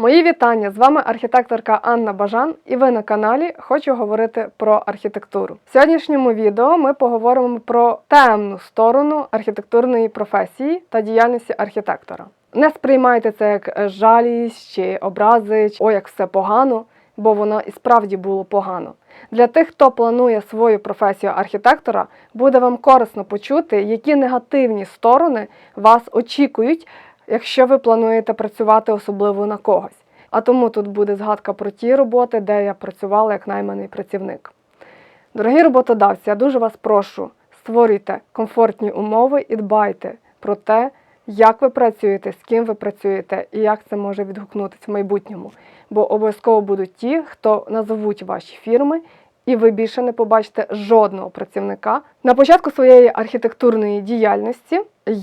Мої вітання! З вами архітекторка Анна Бажан, і ви на каналі Хочу говорити про архітектуру. В сьогоднішньому відео ми поговоримо про темну сторону архітектурної професії та діяльності архітектора. Не сприймайте це як жалість чи образи, чи о, як все погано, бо воно і справді було погано. Для тих, хто планує свою професію архітектора, буде вам корисно почути, які негативні сторони вас очікують якщо ви плануєте працювати особливо на когось. А тому тут буде згадка про ті роботи, де я працювала як найманий працівник. Дорогі роботодавці, я дуже вас прошу, створюйте комфортні умови і дбайте про те, як ви працюєте, з ким ви працюєте і як це може відгукнутися в майбутньому. Бо обов'язково будуть ті, хто назовуть ваші фірми, і ви більше не побачите жодного працівника. На початку своєї архітектурної діяльності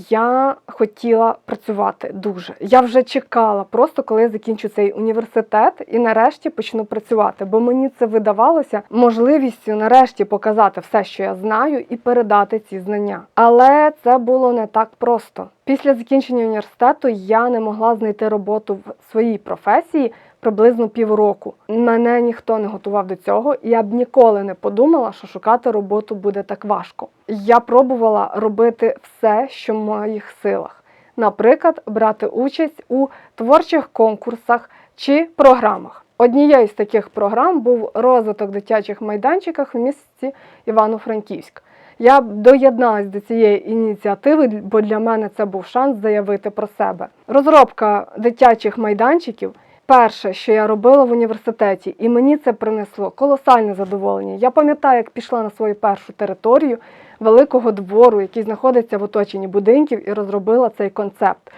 я хотіла працювати дуже. Я вже чекала просто, коли я закінчу цей університет і нарешті почну працювати, бо мені це видавалося можливістю нарешті показати все, що я знаю, і передати ці знання. Але це було не так просто. Після закінчення університету я не могла знайти роботу в своїй професії приблизно півроку. Мене ніхто не готував до цього, і я б ніколи не подумала, що шукати роботу буде так важко. Я пробувала робити все, що в моїх силах. Наприклад, брати участь у творчих конкурсах чи програмах. Однією з таких програм був розвиток дитячих майданчиках в місті Івано-Франківськ. Я доєдналась до цієї ініціативи, бо для мене це був шанс заявити про себе. Розробка дитячих майданчиків перше, що я робила в університеті, і мені це принесло колосальне задоволення. Я пам'ятаю, як пішла на свою першу територію великого двору, який знаходиться в оточенні будинків, і розробила цей концепт.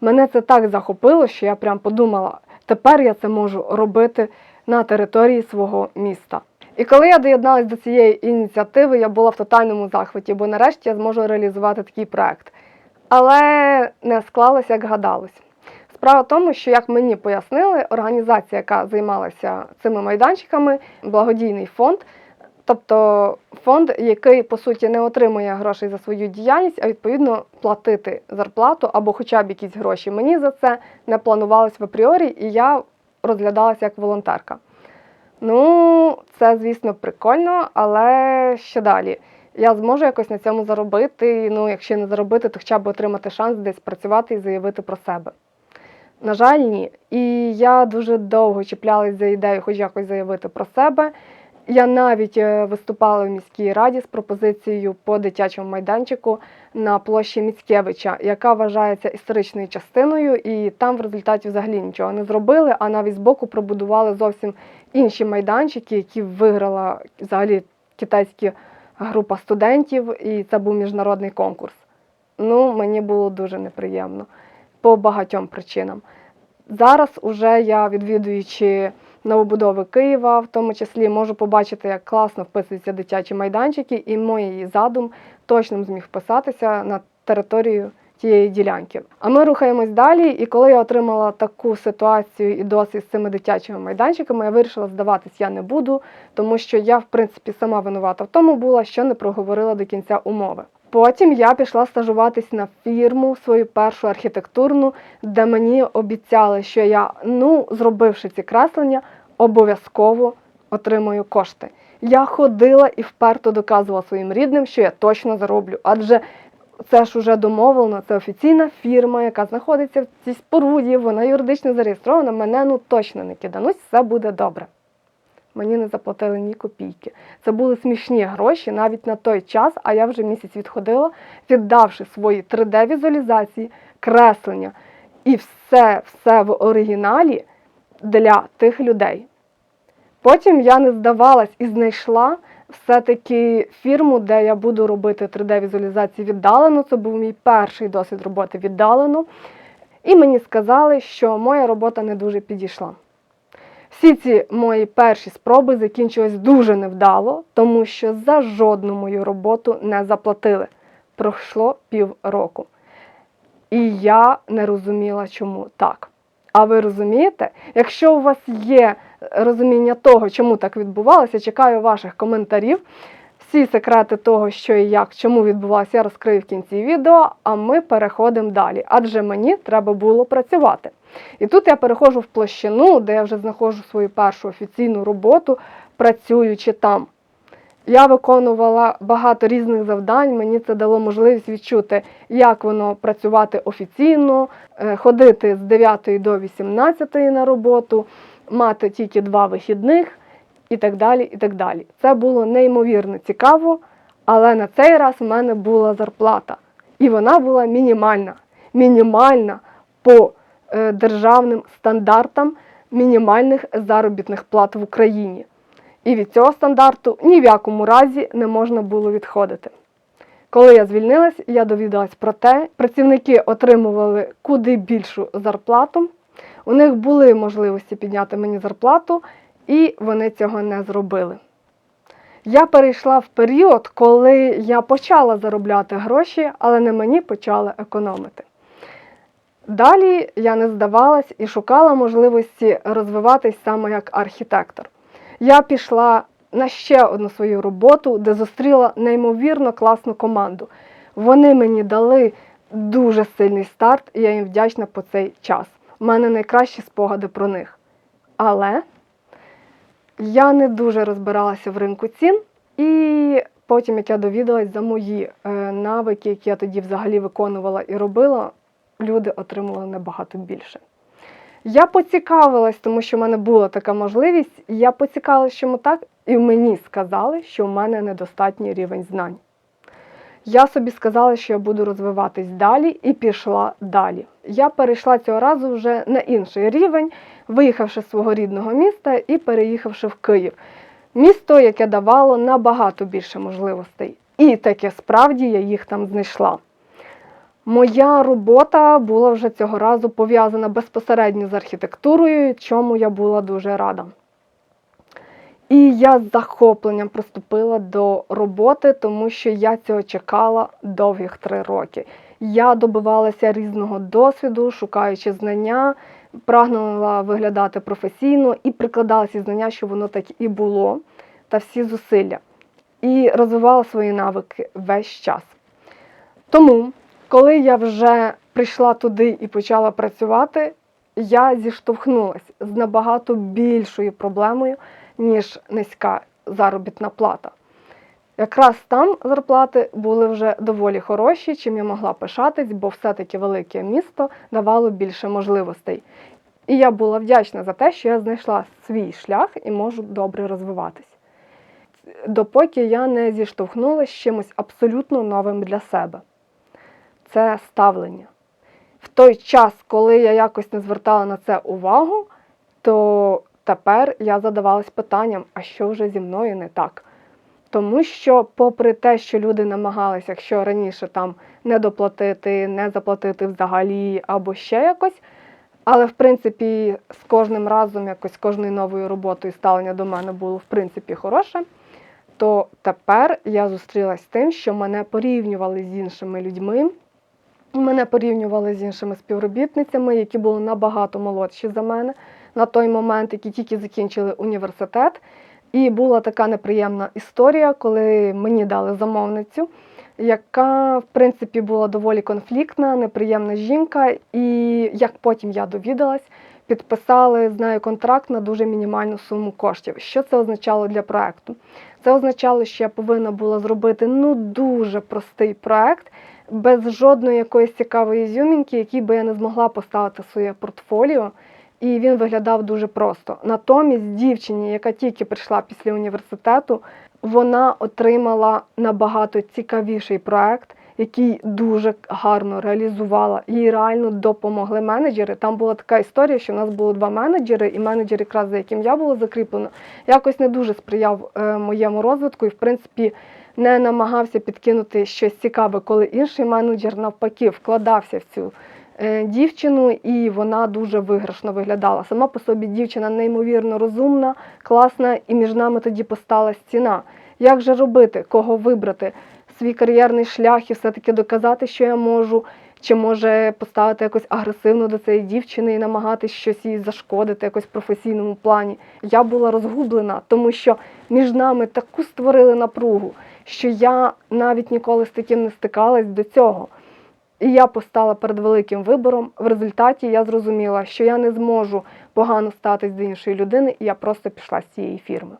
Мене це так захопило, що я прям подумала, тепер я це можу робити на території свого міста. І коли я доєдналась до цієї ініціативи, я була в тотальному захваті, бо нарешті я зможу реалізувати такий проект. Але не склалося, як гадалось. Справа в тому, що як мені пояснили, організація, яка займалася цими майданчиками, благодійний фонд, тобто фонд, який по суті не отримує грошей за свою діяльність, а відповідно платити зарплату або хоча б якісь гроші. Мені за це не планувалось в апріорі, і я розглядалася як волонтерка. Ну, це, звісно, прикольно, але що далі? Я зможу якось на цьому заробити. Ну, якщо не заробити, то хоча б отримати шанс десь працювати і заявити про себе. На жаль, ні. І я дуже довго чіплялась за ідею, хоч якось заявити про себе. Я навіть е, виступала в міській раді з пропозицією по дитячому майданчику на площі Міцкевича, яка вважається історичною частиною, і там в результаті взагалі нічого не зробили, а навіть збоку пробудували зовсім інші майданчики, які виграла взагалі китайська група студентів, і це був міжнародний конкурс. Ну, мені було дуже неприємно по багатьом причинам. Зараз уже я, відвідуючи новобудови Києва, в тому числі можу побачити, як класно вписуються дитячі майданчики, і мій задум точно зміг вписатися на територію тієї ділянки. А ми рухаємось далі. І коли я отримала таку ситуацію і досвід з цими дитячими майданчиками, я вирішила здаватись я не буду, тому що я, в принципі, сама винувата в тому була, що не проговорила до кінця умови. Потім я пішла стажуватись на фірму свою першу архітектурну, де мені обіцяли, що я, ну, зробивши ці креслення, обов'язково отримую кошти. Я ходила і вперто доказувала своїм рідним, що я точно зароблю, адже це ж уже домовлено, це офіційна фірма, яка знаходиться в цій споруді, вона юридично зареєстрована, мене ну точно не кидануть, все буде добре. Мені не заплатили ні копійки. Це були смішні гроші навіть на той час, а я вже місяць відходила, віддавши свої 3D-візуалізації, креслення і все, все в оригіналі для тих людей. Потім я не здавалась і знайшла все-таки фірму, де я буду робити 3D-візуалізації віддалено. Це був мій перший досвід роботи віддалено. І мені сказали, що моя робота не дуже підійшла. Всі ці мої перші спроби закінчились дуже невдало, тому що за жодну мою роботу не заплатили. Пройшло півроку. І я не розуміла, чому так. А ви розумієте, якщо у вас є розуміння того, чому так відбувалося, чекаю ваших коментарів. Всі секрети того, що і як, чому відбувалося, я розкрию в кінці відео, а ми переходимо далі, адже мені треба було працювати. І тут я переходжу в площину, де я вже знаходжу свою першу офіційну роботу, працюючи там. Я виконувала багато різних завдань, мені це дало можливість відчути, як воно працювати офіційно, е, ходити з 9 до 18 на роботу, мати тільки два вихідних і так далі. і так далі. Це було неймовірно цікаво, але на цей раз в мене була зарплата. І вона була мінімальна. Мінімальна по е, державним стандартам мінімальних заробітних плат в Україні. І від цього стандарту ні в якому разі не можна було відходити. Коли я звільнилась, я довідалась про те, працівники отримували куди більшу зарплату. У них були можливості підняти мені зарплату, і вони цього не зробили. Я перейшла в період, коли я почала заробляти гроші, але не мені почали економити. Далі я не здавалась і шукала можливості розвиватись саме як архітектор. Я пішла на ще одну свою роботу, де зустріла неймовірно класну команду. Вони мені дали дуже сильний старт, і я їм вдячна по цей час. У мене найкращі спогади про них. Але я не дуже розбиралася в ринку цін, і потім, як я довідалась за мої е, навики, які я тоді взагалі виконувала і робила, люди отримували набагато більше. Я поцікавилась, тому що в мене була така можливість. і Я поцікавилась, чому так, і мені сказали, що в мене недостатній рівень знань. Я собі сказала, що я буду розвиватись далі, і пішла далі. Я перейшла цього разу вже на інший рівень, виїхавши з свого рідного міста і переїхавши в Київ. Місто, яке давало набагато більше можливостей. І таке справді я їх там знайшла. Моя робота була вже цього разу пов'язана безпосередньо з архітектурою, чому я була дуже рада. І я з захопленням приступила до роботи, тому що я цього чекала довгих три роки. Я добивалася різного досвіду, шукаючи знання, прагнула виглядати професійно і прикладала ці знання, що воно так і було, та всі зусилля. І розвивала свої навики весь час. Тому коли я вже прийшла туди і почала працювати, я зіштовхнулася з набагато більшою проблемою, ніж низька заробітна плата. Якраз там зарплати були вже доволі хороші, чим я могла пишатись, бо все-таки велике місто давало більше можливостей. І я була вдячна за те, що я знайшла свій шлях і можу добре розвиватись. Допоки я не зіштовхнулася з чимось абсолютно новим для себе це ставлення. В той час, коли я якось не звертала на це увагу, то тепер я задавалась питанням, а що вже зі мною не так? Тому що, попри те, що люди намагалися, якщо раніше там не доплатити, не заплатити взагалі або ще якось, але в принципі з кожним разом, якось з кожною новою роботою ставлення до мене було в принципі хороше, то тепер я зустрілася з тим, що мене порівнювали з іншими людьми. Мене порівнювали з іншими співробітницями, які були набагато молодші за мене на той момент, які тільки закінчили університет. І була така неприємна історія, коли мені дали замовницю, яка, в принципі, була доволі конфліктна, неприємна жінка. І як потім я довідалась, підписали з нею контракт на дуже мінімальну суму коштів. Що це означало для проекту? Це означало, що я повинна була зробити ну дуже простий проект без жодної якоїсь цікавої зюмінки, який би я не змогла поставити своє портфоліо. І він виглядав дуже просто. Натомість, дівчині, яка тільки прийшла після університету, вона отримала набагато цікавіший проект, який дуже гарно реалізувала. Їй реально допомогли менеджери. Там була така історія, що в нас було два менеджери, і менеджер, якраз за яким я була закріплена, якось не дуже сприяв е, моєму розвитку. І, в принципі, не намагався підкинути щось цікаве, коли інший менеджер навпаки вкладався в цю дівчину, і вона дуже виграшно виглядала. Сама по собі дівчина неймовірно розумна, класна, і між нами тоді постала стіна. Як же робити, кого вибрати? Свій кар'єрний шлях і все-таки доказати, що я можу, чи може поставити якось агресивно до цієї дівчини і намагатись щось їй зашкодити, якось в професійному плані. Я була розгублена, тому що між нами таку створили напругу, що я навіть ніколи з таким не стикалась до цього. І я постала перед великим вибором. В результаті я зрозуміла, що я не зможу погано статись до іншої людини, і я просто пішла з цієї фірми.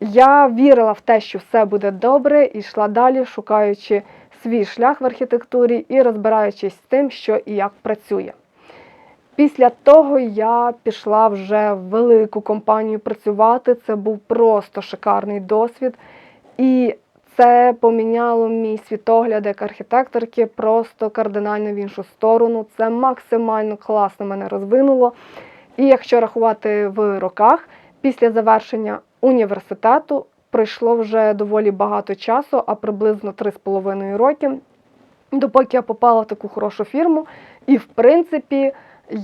Я вірила в те, що все буде добре, і йшла далі, шукаючи свій шлях в архітектурі і розбираючись з тим, що і як працює. Після того я пішла вже в велику компанію працювати. Це був просто шикарний досвід. І це поміняло мій світогляд як архітекторки просто кардинально в іншу сторону. Це максимально класно мене розвинуло. І якщо рахувати в роках, після завершення університету пройшло вже доволі багато часу, а приблизно 3,5 роки, допоки я попала в таку хорошу фірму. І, в принципі,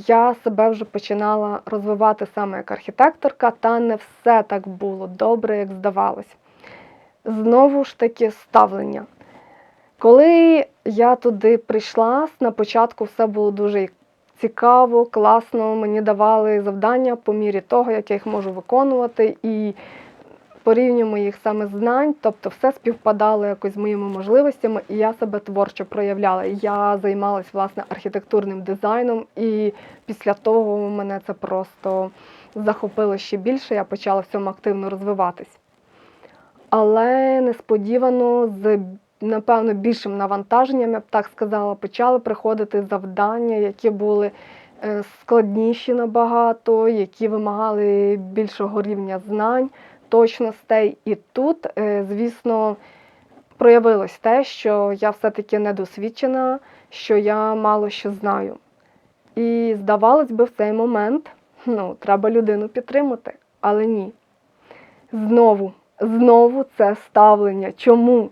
я себе вже починала розвивати саме як архітекторка, та не все так було добре, як здавалось. Знову ж таки, ставлення. Коли я туди прийшла, на початку все було дуже цікаво, класно. Мені давали завдання по мірі того, як я їх можу виконувати, і по рівню моїх саме знань, тобто все співпадало якось з моїми можливостями, і я себе творчо проявляла. Я займалась власне архітектурним дизайном, і після того мене це просто захопило ще більше. Я почала в цьому активно розвиватись. Але несподівано з напевно більшим навантаженням, я б так сказала, почали приходити завдання, які були е, складніші набагато, які вимагали більшого рівня знань, точностей. І тут, е, звісно, проявилось те, що я все-таки недосвідчена, що я мало що знаю. І здавалось би, в цей момент ну, треба людину підтримати, але ні. Знову, знову це ставлення. Чому?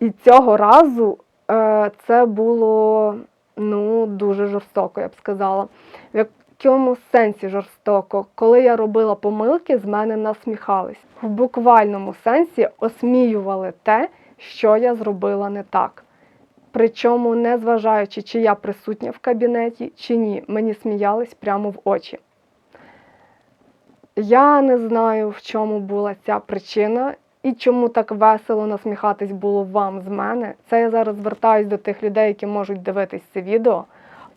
І цього разу е, це було ну, дуже жорстоко, я б сказала. В якому сенсі жорстоко? Коли я робила помилки, з мене насміхались. В буквальному сенсі осміювали те, що я зробила не так. Причому, не зважаючи, чи я присутня в кабінеті, чи ні, мені сміялись прямо в очі. Я не знаю, в чому була ця причина і чому так весело насміхатись було вам з мене. Це я зараз звертаюсь до тих людей, які можуть дивитись це відео,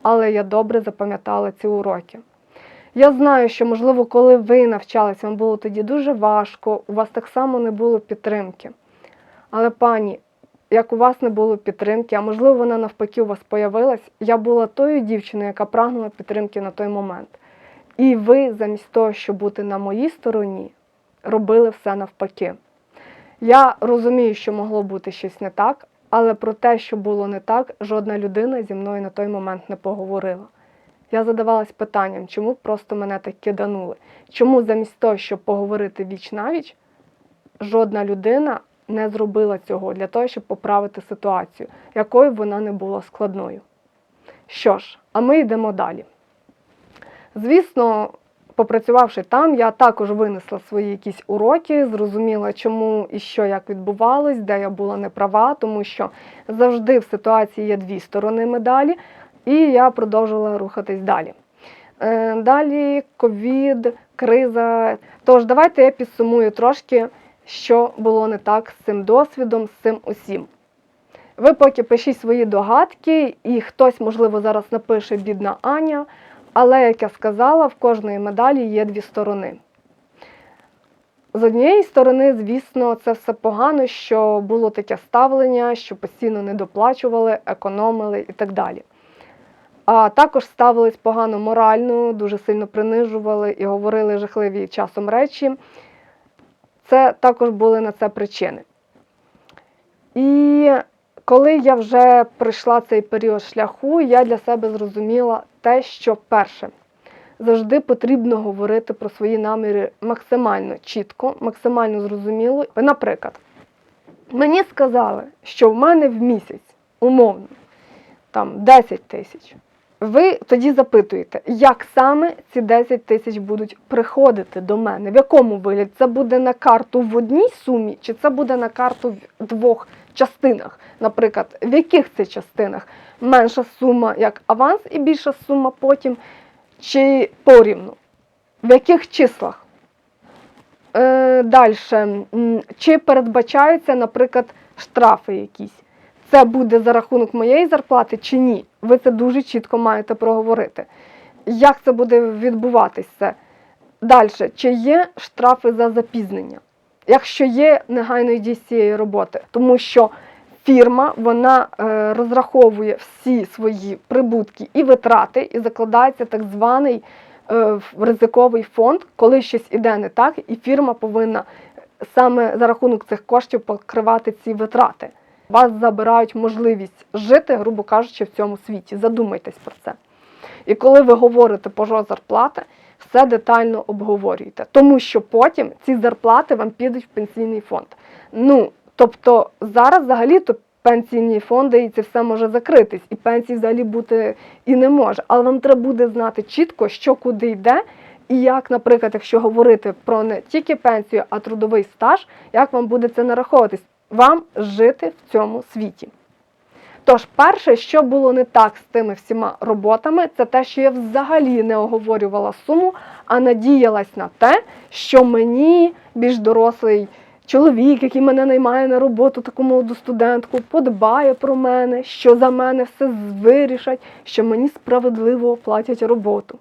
але я добре запам'ятала ці уроки. Я знаю, що, можливо, коли ви навчались, вам було тоді дуже важко, у вас так само не було підтримки. Але, пані, як у вас не було підтримки, а можливо, вона навпаки у вас появилась, я була тою дівчиною, яка прагнула підтримки на той момент. І ви, замість того, щоб бути на моїй стороні, робили все навпаки. Я розумію, що могло бути щось не так, але про те, що було не так, жодна людина зі мною на той момент не поговорила. Я задавалась питанням, чому просто мене так киданули? Чому замість того, щоб поговорити віч навіч, жодна людина не зробила цього для того, щоб поправити ситуацію, якою б вона не була складною. Що ж, а ми йдемо далі. Звісно, попрацювавши там, я також винесла свої якісь уроки, зрозуміла, чому і що як відбувалось, де я була неправа, тому що завжди в ситуації є дві сторони медалі, і я продовжила рухатись далі. Е, Далі ковід, криза. Тож, давайте я підсумую трошки, що було не так з цим досвідом, з цим усім. Ви поки пишіть свої догадки, і хтось, можливо, зараз напише бідна Аня. Але, як я сказала, в кожної медалі є дві сторони. З однієї сторони, звісно, це все погано, що було таке ставлення, що постійно не доплачували, економили і так далі. А також ставились погано морально, дуже сильно принижували і говорили жахливі часом речі. Це також були на це причини. І коли я вже пройшла цей період шляху, я для себе зрозуміла те, що перше, завжди потрібно говорити про свої наміри максимально чітко, максимально зрозуміло. Наприклад, мені сказали, що в мене в місяць умовно там 10 тисяч. Ви тоді запитуєте, як саме ці 10 тисяч будуть приходити до мене? В якому вигляді? Це буде на карту в одній сумі, чи це буде на карту в двох частинах. Наприклад, в яких це частинах менша сума як аванс і більша сума потім, чи порівну? В яких числах? Е, Далі, чи передбачаються, наприклад, штрафи якісь? Це буде за рахунок моєї зарплати чи ні? Ви це дуже чітко маєте проговорити. Як це буде відбуватися? Далі, чи є штрафи за запізнення? Якщо є, негайно йдіть з цієї роботи, тому що фірма вона е, розраховує всі свої прибутки і витрати, і закладається так званий е, ризиковий фонд, коли щось іде не так, і фірма повинна саме за рахунок цих коштів покривати ці витрати. Вас забирають можливість жити, грубо кажучи, в цьому світі. Задумайтесь про це. І коли ви говорите про зарплати, все детально обговорюйте, тому що потім ці зарплати вам підуть в пенсійний фонд. Ну, тобто зараз взагалі то пенсійні фонди і це все може закритись, і пенсії взагалі бути і не може. Але вам треба буде знати чітко, що куди йде, і як, наприклад, якщо говорити про не тільки пенсію, а трудовий стаж, як вам буде це нараховуватись, вам жити в цьому світі. Тож, перше, що було не так з тими всіма роботами, це те, що я взагалі не оговорювала суму, а надіялась на те, що мені більш дорослий чоловік, який мене наймає на роботу, таку молоду студентку, подбає про мене, що за мене все вирішать, що мені справедливо оплатять роботу.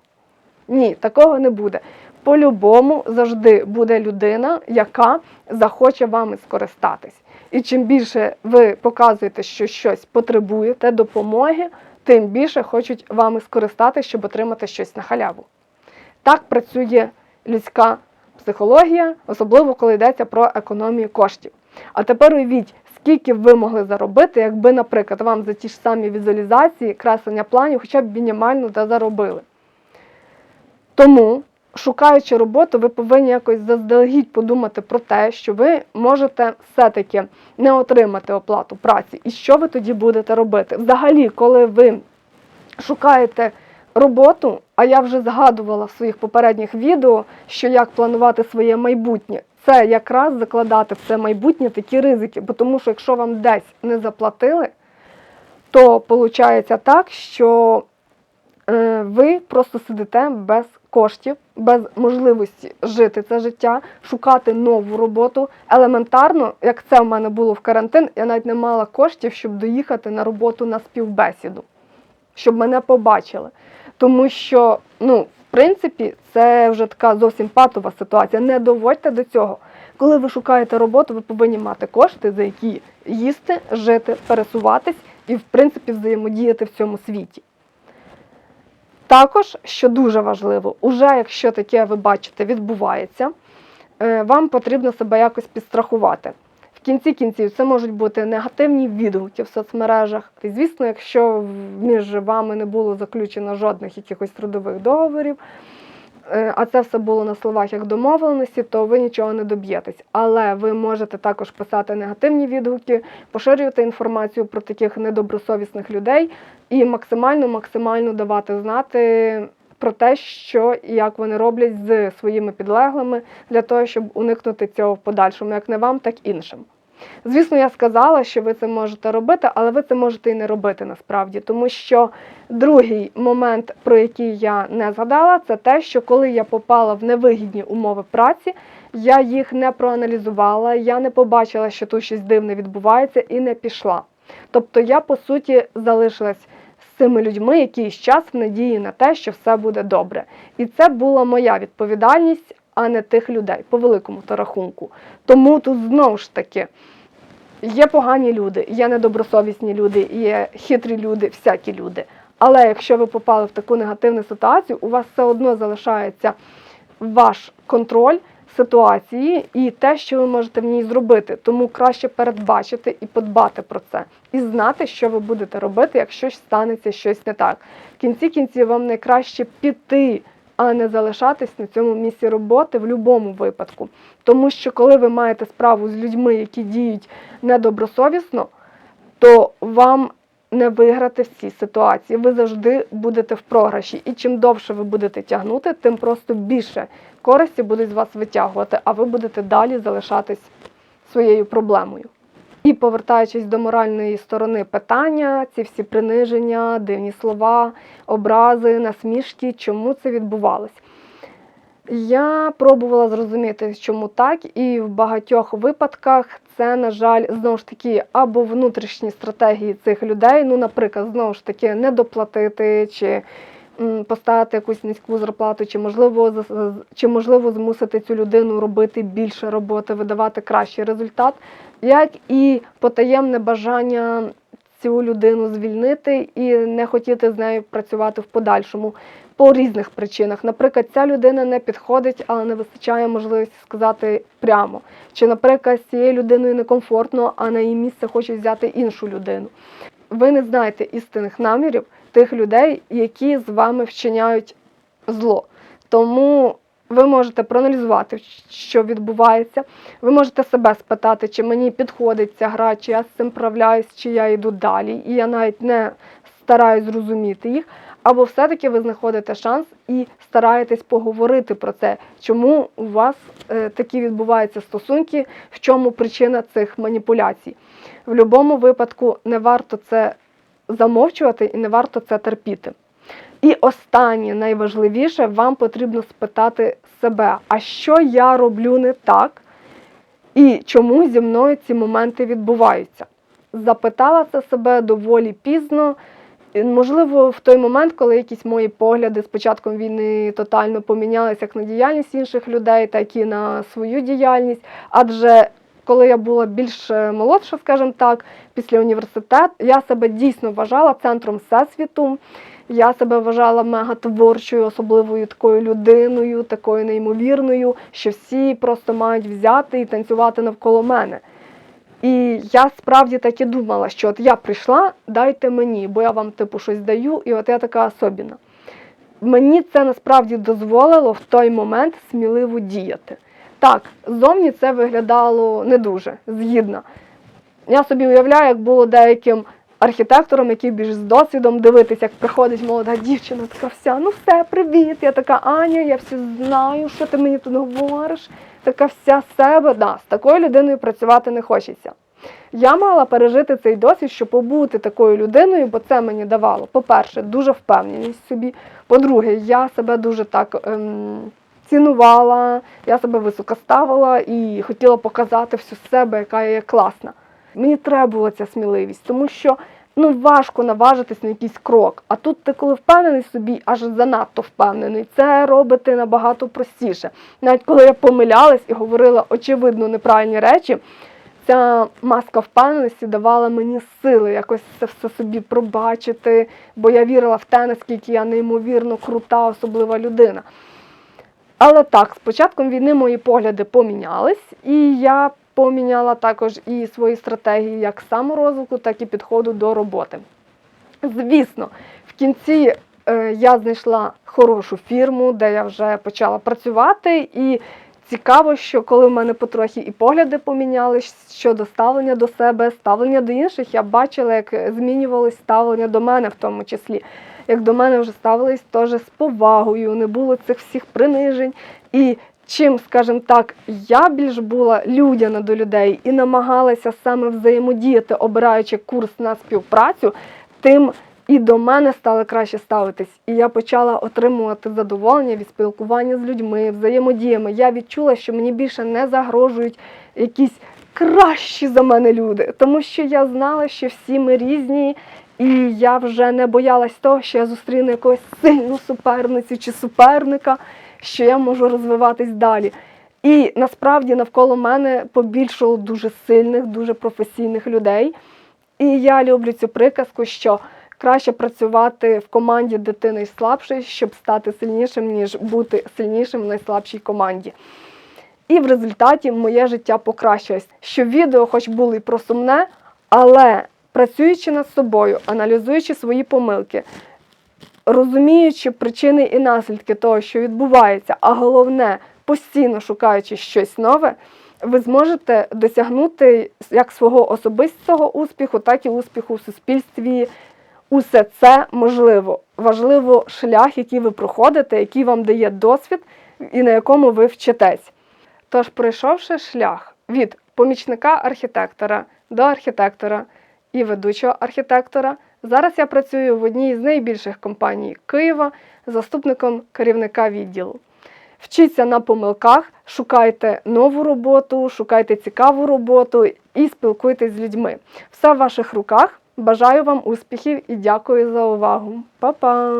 Ні, такого не буде. По-любому завжди буде людина, яка захоче вами скористатись. І чим більше ви показуєте, що щось потребуєте допомоги, тим більше хочуть вами скористатися, щоб отримати щось на халяву. Так працює людська психологія, особливо коли йдеться про економію коштів. А тепер уявіть, скільки б ви могли заробити, якби, наприклад, вам за ті ж самі візуалізації, креслення планів, хоча б мінімально заробили. Тому, шукаючи роботу, ви повинні якось заздалегідь подумати про те, що ви можете все-таки не отримати оплату праці. І що ви тоді будете робити? Взагалі, коли ви шукаєте роботу, а я вже згадувала в своїх попередніх відео, що як планувати своє майбутнє, це якраз закладати в це майбутнє такі ризики. Бо тому що якщо вам десь не заплатили, то виходить так, що ви просто сидите без коштів, без можливості жити це життя, шукати нову роботу. Елементарно, як це в мене було в карантин, я навіть не мала коштів, щоб доїхати на роботу на співбесіду, щоб мене побачили. Тому що, ну, в принципі, це вже така зовсім патова ситуація. Не доводьте до цього. Коли ви шукаєте роботу, ви повинні мати кошти, за які їсти, жити, пересуватись і, в принципі, взаємодіяти в цьому світі. Також, що дуже важливо, уже якщо таке ви бачите відбувається, е, вам потрібно себе якось підстрахувати. В кінці кінців це можуть бути негативні відгуки в соцмережах. І, звісно, якщо між вами не було заключено жодних якихось трудових договорів, а це все було на словах як домовленості, то ви нічого не доб'єтесь. Але ви можете також писати негативні відгуки, поширювати інформацію про таких недобросовісних людей і максимально максимально давати знати про те, що і як вони роблять з своїми підлеглими для того, щоб уникнути цього в подальшому, як не вам, так іншим. Звісно, я сказала, що ви це можете робити, але ви це можете і не робити насправді, тому що другий момент, про який я не згадала, це те, що коли я попала в невигідні умови праці, я їх не проаналізувала, я не побачила, що тут щось дивне відбувається, і не пішла. Тобто я, по суті, залишилась з цими людьми якийсь час в надії на те, що все буде добре. І це була моя відповідальність, а не тих людей, по великому то рахунку. Тому тут знову ж таки. Є погані люди, є недобросовісні люди, є хитрі люди, всякі люди. Але якщо ви попали в таку негативну ситуацію, у вас все одно залишається ваш контроль ситуації і те, що ви можете в ній зробити. Тому краще передбачити і подбати про це, і знати, що ви будете робити, якщо станеться щось не так. В кінці кінців вам найкраще піти. А не залишатись на цьому місці роботи в будь-якому випадку. Тому що коли ви маєте справу з людьми, які діють недобросовісно, то вам не виграти в цій ситуації. Ви завжди будете в програші. І чим довше ви будете тягнути, тим просто більше користі будуть з вас витягувати, а ви будете далі залишатись своєю проблемою. І повертаючись до моральної сторони питання, ці всі приниження, дивні слова, образи, насмішки, чому це відбувалось. Я пробувала зрозуміти, чому так, і в багатьох випадках це, на жаль, знову ж таки, або внутрішні стратегії цих людей. Ну, наприклад, знову ж таки, не доплатити чи поставити якусь низьку зарплату, чи можливо чи можливо змусити цю людину робити більше роботи, видавати кращий результат, як і потаємне бажання цю людину звільнити і не хотіти з нею працювати в подальшому по різних причинах. Наприклад, ця людина не підходить, але не вистачає можливості сказати прямо. Чи, наприклад, з цією людиною некомфортно, а на її місце хочуть взяти іншу людину. Ви не знаєте істинних намірів тих людей, які з вами вчиняють зло. Тому ви можете проаналізувати, що відбувається. Ви можете себе спитати, чи мені підходить ця гра, чи я з цим справляюсь, чи я йду далі. І я навіть не стараюсь зрозуміти їх. Або все-таки ви знаходите шанс і стараєтесь поговорити про це, чому у вас е, такі відбуваються стосунки, в чому причина цих маніпуляцій. В будь-якому випадку не варто це замовчувати і не варто це терпіти. І останнє, найважливіше, вам потрібно спитати себе, а що я роблю не так, і чому зі мною ці моменти відбуваються. Запитала це себе доволі пізно. Можливо, в той момент, коли якісь мої погляди з початком війни тотально помінялися як на діяльність інших людей, так і на свою діяльність. Адже коли я була більш е, молодша, скажімо так, після університету, я себе дійсно вважала центром всесвіту. Я себе вважала мегатворчою, особливою такою людиною, такою неймовірною, що всі просто мають взяти і танцювати навколо мене. І я справді так і думала, що от я прийшла, дайте мені, бо я вам типу щось даю, і от я така особіна. Мені це насправді дозволило в той момент сміливо діяти. Так, ззовні це виглядало не дуже згідно. Я собі уявляю, як було деяким архітектором, який більш з досвідом дивитися, як приходить молода дівчина, така вся, ну все, привіт, я така Аня, я все знаю, що ти мені тут говориш, така вся себе. Да, з такою людиною працювати не хочеться. Я мала пережити цей досвід, щоб побути такою людиною, бо це мені давало, по-перше, дуже впевненість собі. По-друге, я себе дуже так ем, цінувала, я себе високо ставила і хотіла показати всю себе, яка я є класна. Мені треба була ця сміливість, тому що ну важко наважитись на якийсь крок. А тут ти, коли впевнений собі, аж занадто впевнений, це робити набагато простіше. Навіть коли я помилялась і говорила очевидно неправильні речі, ця маска впевненості давала мені сили якось це все собі пробачити, бо я вірила в те, наскільки я неймовірно крута, особлива людина. Але так, з початком війни мої погляди помінялись, і я поміняла також і свої стратегії як саморозвитку, так і підходу до роботи. Звісно, в кінці е, я знайшла хорошу фірму, де я вже почала працювати, і цікаво, що коли в мене потрохи і погляди помінялись щодо ставлення до себе, ставлення до інших, я бачила, як змінювалось ставлення до мене в тому числі. Як до мене вже ставились теж з повагою, не було цих всіх принижень. І чим, скажімо так, я більш була людяна до людей і намагалася саме взаємодіяти, обираючи курс на співпрацю, тим і до мене стали краще ставитись. І я почала отримувати задоволення від спілкування з людьми, взаємодіями. Я відчула, що мені більше не загрожують якісь кращі за мене люди, тому що я знала, що всі ми різні. І я вже не боялась того, що я зустріну якусь сильну суперницю чи суперника, що я можу розвиватись далі. І насправді навколо мене побільшало дуже сильних, дуже професійних людей. І я люблю цю приказку, що краще працювати в команді дитини слабшої, щоб стати сильнішим, ніж бути сильнішим в найслабшій команді. І в результаті моє життя покращилось. Що відео, хоч було і про сумне, але працюючи над собою, аналізуючи свої помилки, розуміючи причини і наслідки того, що відбувається, а головне, постійно шукаючи щось нове, ви зможете досягнути як свого особистого успіху, так і успіху в суспільстві. Усе це можливо. Важливо шлях, який ви проходите, який вам дає досвід і на якому ви вчитесь. Тож, пройшовши шлях від помічника архітектора до архітектора і ведучого архітектора. Зараз я працюю в одній з найбільших компаній Києва заступником керівника відділу. Вчіться на помилках, шукайте нову роботу, шукайте цікаву роботу і спілкуйтесь з людьми. Все в ваших руках. Бажаю вам успіхів і дякую за увагу. Па-па!